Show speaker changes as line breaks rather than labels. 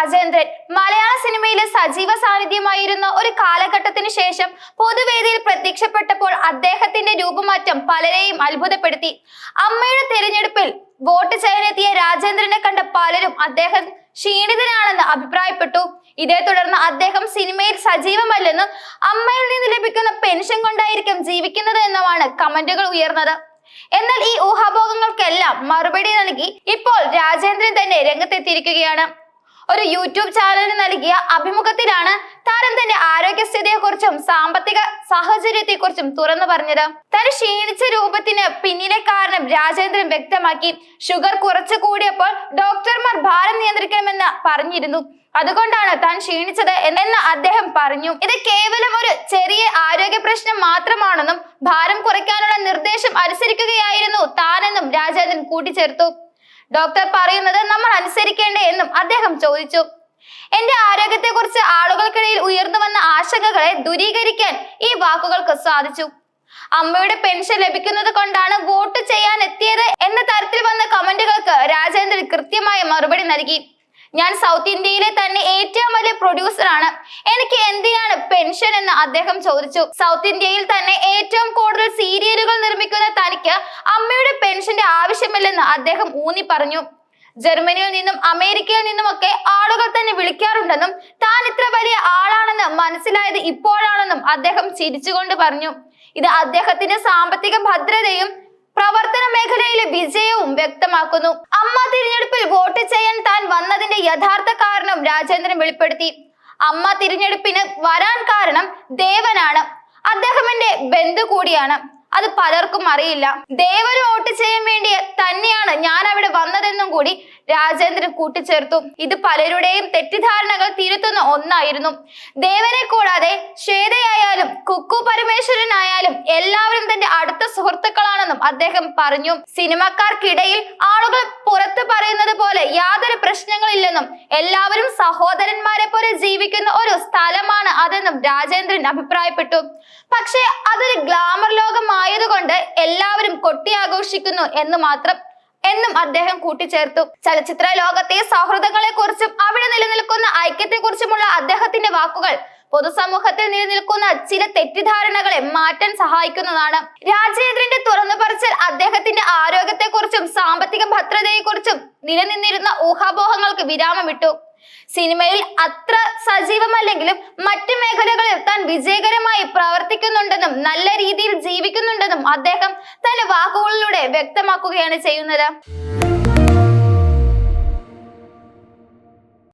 രാജേന്ദ്രൻ മലയാള സിനിമയിലെ സജീവ സാന്നിധ്യമായിരുന്ന ഒരു കാലഘട്ടത്തിന് ശേഷം പൊതുവേദിയിൽ പ്രത്യക്ഷപ്പെട്ടപ്പോൾ അദ്ദേഹത്തിന്റെ രൂപമാറ്റം പലരെയും അത്ഭുതപ്പെടുത്തി. അമ്മയുടെ തിരഞ്ഞെടുപ്പിൽ വോട്ട് ചെയ്യാനെത്തിയ രാജേന്ദ്രനെ കണ്ട പലരും അദ്ദേഹം ക്ഷീണിതനാണെന്ന് അഭിപ്രായപ്പെട്ടു. ഇതേ തുടർന്ന് അദ്ദേഹം സിനിമയിൽ സജീവമല്ലെന്നും അമ്മയിൽ നിന്ന് ലഭിക്കുന്ന പെൻഷൻ കൊണ്ടായിരിക്കും ജീവിക്കുന്നത് എന്നുമാണ് കമന്റുകൾ ഉയർന്നത്. എന്നാൽ ഈ ഊഹാഭോഗങ്ങൾക്കെല്ലാം മറുപടി നൽകി ഇപ്പോൾ രാജേന്ദ്രൻ തന്നെ രംഗത്തെത്തിയിരിക്കുകയാണ്. ഒരു യൂട്യൂബ് ചാനലിന് നൽകിയ അഭിമുഖത്തിലാണ് താരം തന്റെ ആരോഗ്യസ്ഥിതിയെ കുറിച്ചും സാമ്പത്തിക സാഹചര്യത്തെക്കുറിച്ചും തുറന്നു പറഞ്ഞത്. തന്റെ ക്ഷീണിച്ച രൂപത്തിന് പിന്നിലെ കാരണം രാജേന്ദ്രൻ വ്യക്തമാക്കി. ഷുഗർ കുറച്ചു കൂടിയപ്പോൾ ഡോക്ടർമാർ ഭാരം നിയന്ത്രിക്കണമെന്ന് പറഞ്ഞിരുന്നു. അതുകൊണ്ടാണ് താൻ ക്ഷീണിച്ചത് എന്ന് അദ്ദേഹം പറഞ്ഞു. ഇത് കേവലം ഒരു ചെറിയ ആരോഗ്യ പ്രശ്നം മാത്രമാണെന്നും ഭാരം കുറയ്ക്കാനുള്ള നിർദ്ദേശം അനുസരിക്കുകയായിരുന്നു താനെന്നും രാജേന്ദ്രൻ കൂട്ടിച്ചേർത്തു. ഡോക്ടർ പറയുന്നത് നമ്മൾ അനുസരിക്കേണ്ടേ എന്നും അദ്ദേഹം ചോദിച്ചു. എന്റെ ആരോഗ്യത്തെക്കുറിച്ച് ആളുകൾക്കിടയിൽ ഉയർന്നു വന്ന ആശങ്കകളെ ദൂരീകരിക്കാൻ ഈ വാക്കുകൾക്ക് സാധിച്ചു. അമ്മയുടെ പെൻഷൻ ലഭിക്കുന്നത് കൊണ്ടാണ് വോട്ട് ചെയ്യാൻ എത്തിയത് എന്ന തരത്തിൽ വന്ന കമന്റുകൾക്ക് രാജേന്ദ്രൻ കൃത്യമായ മറുപടി നൽകി. ഞാൻ സൗത്ത് ഇന്ത്യയിലെ തന്നെ ഏറ്റവും വലിയ പ്രൊഡ്യൂസറാണ് എനിക്ക് എന്തിനാണ് പെൻഷൻ എന്ന് അദ്ദേഹം ചോദിച്ചു. സൗത്ത് ഇന്ത്യയിൽ തന്നെ ഏറ്റവും കൂടുതൽ സീരിയലുകൾ നിർമ്മിക്കുന്ന തനിക്ക് അമ്മയുടെ പെൻഷന്റെ ആവശ്യമില്ലെന്ന് അദ്ദേഹം ഊന്നി പറഞ്ഞു. ജർമ്മനിയിൽ നിന്നും അമേരിക്കയിൽ നിന്നുമൊക്കെ ആളുകൾ തന്നെ വിളിക്കാറുണ്ടെന്നും താൻ ഇത്ര വലിയ ആളാണെന്ന് മനസ്സിലായത് ഇപ്പോഴാണെന്നും അദ്ദേഹം ചിരിച്ചുകൊണ്ട് പറഞ്ഞു. ഇത് അദ്ദേഹത്തിന്റെ സാമ്പത്തിക ഭദ്രതയും പ്രവർത്തന മേഖലയിലെ വിജയവും വ്യക്തമാക്കുന്നു. അമ്മ തിരഞ്ഞെടുപ്പിൽ വോട്ട് ചെയ്യാൻ താൻ വന്നതിന്റെ യഥാർത്ഥ കാരണം രാജേന്ദ്രൻ വെളിപ്പെടുത്തി. അമ്മ തിരഞ്ഞെടുപ്പിന് വരാൻ കാരണം ദേവനാണ്. അദ്ദേഹം എന്റെ ബന്ധു കൂടിയാണ്. അത് പലർക്കും അറിയില്ല. ദേവന് വോട്ട് ചെയ്യാൻ വേണ്ടി തന്നെയാണ് ഞാൻ അവിടെ വന്നതെന്നും കൂടി രാജേന്ദ്രൻ കൂട്ടിച്ചേർത്തു. ഇത് പലരുടെയും തെറ്റിദ്ധാരണകൾ തിരുത്തുന്ന ഒന്നായിരുന്നു. ദേവനെ കൂടാതെ ശ്വേതയായാലും കുക്കു പരമേശ്വരനായാലും എല്ലാവരും തന്റെ അടുത്ത സുഹൃത്തുക്കളാണെന്നും അദ്ദേഹം പറഞ്ഞു. സിനിമക്കാർക്കിടയിൽ ആളുകൾ പുറത്ത് പറയുന്നത് പോലെ യാതൊരു പ്രശ്നങ്ങളില്ലെന്നും എല്ലാവരും സഹോദരന്മാരെ പോലെ ജീവിക്കുന്ന ഒരു സ്ഥലമാണ് അതെന്നും രാജേന്ദ്രൻ അഭിപ്രായപ്പെട്ടു. പക്ഷേ അതൊരു ഗ്ലാമർ ലോകമായതുകൊണ്ട് എല്ലാവരും കൊട്ടിയാഘോഷിക്കുന്നു എന്ന് മാത്രം എന്നും അദ്ദേഹം കൂട്ടിച്ചേർത്തു. ചലച്ചിത്ര ലോകത്തെ സൗഹൃദങ്ങളെ കുറിച്ചും അവിടെ നിലനിൽക്കുന്ന ഐക്യത്തെക്കുറിച്ചുമുള്ള അദ്ദേഹത്തിന്റെ വാക്കുകൾ പൊതുസമൂഹത്തിൽ നിലനിൽക്കുന്ന ചില തെറ്റിദ്ധാരണകളെ മാറ്റാൻ സഹായിക്കുന്നതാണ്. രാജേന്ദ്രന്റെ ആരോഗ്യത്തെക്കുറിച്ചും സാമ്പത്തിക ഭദ്രതയെക്കുറിച്ചും നിലനിന്നിരുന്ന ഊഹാപോഹങ്ങൾക്ക് വിരാമം വിട്ടു സിനിമയിൽ അത്ര സജീവമല്ലെങ്കിലും മറ്റു മേഖലകളിൽ താൻ വിജയകരമായി പ്രവർത്തിക്കുന്നുണ്ടെന്നും നല്ല രീതിയിൽ ജീവിക്കുന്നുണ്ടെന്നും അദ്ദേഹം തന്റെ വാക്കുകളിലൂടെ വ്യക്തമാക്കുകയാണ് ചെയ്യുന്നത്.